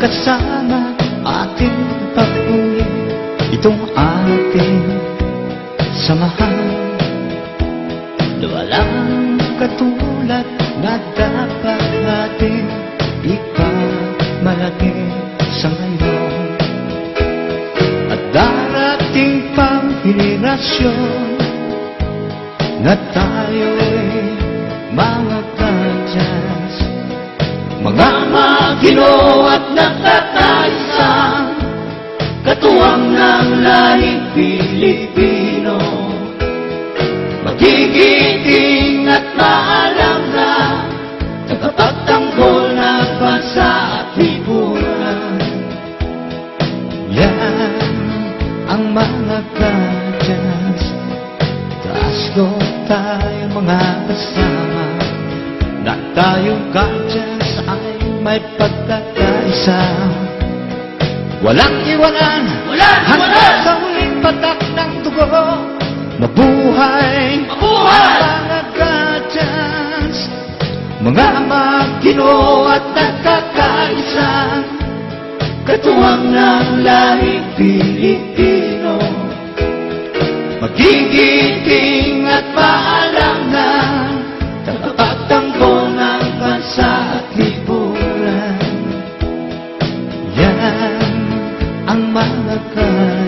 magkasama ating pagpuli itong ating samahan. Na walang katulad na dapat natin ikamalaki sa ngayon. At darating pang henerasyon na tayo'y mga magino at nakakaisang katuwang ng lahing Pilipino. Magigiting at maalam na Tagapagtanggol ng bansa at lipunan Yan ang mga kadyas. Taas ko tayo mga kasama. Na tayong kadyas ay may pagkakaisa. Walang iwanan Walang Hanggang sa huling patak ng dugo. Mabuhay Mabuhay! ang mga kadyas Mga magino at nagkakaisa. Katuwang ng lahing Pilipino Magigiting manakah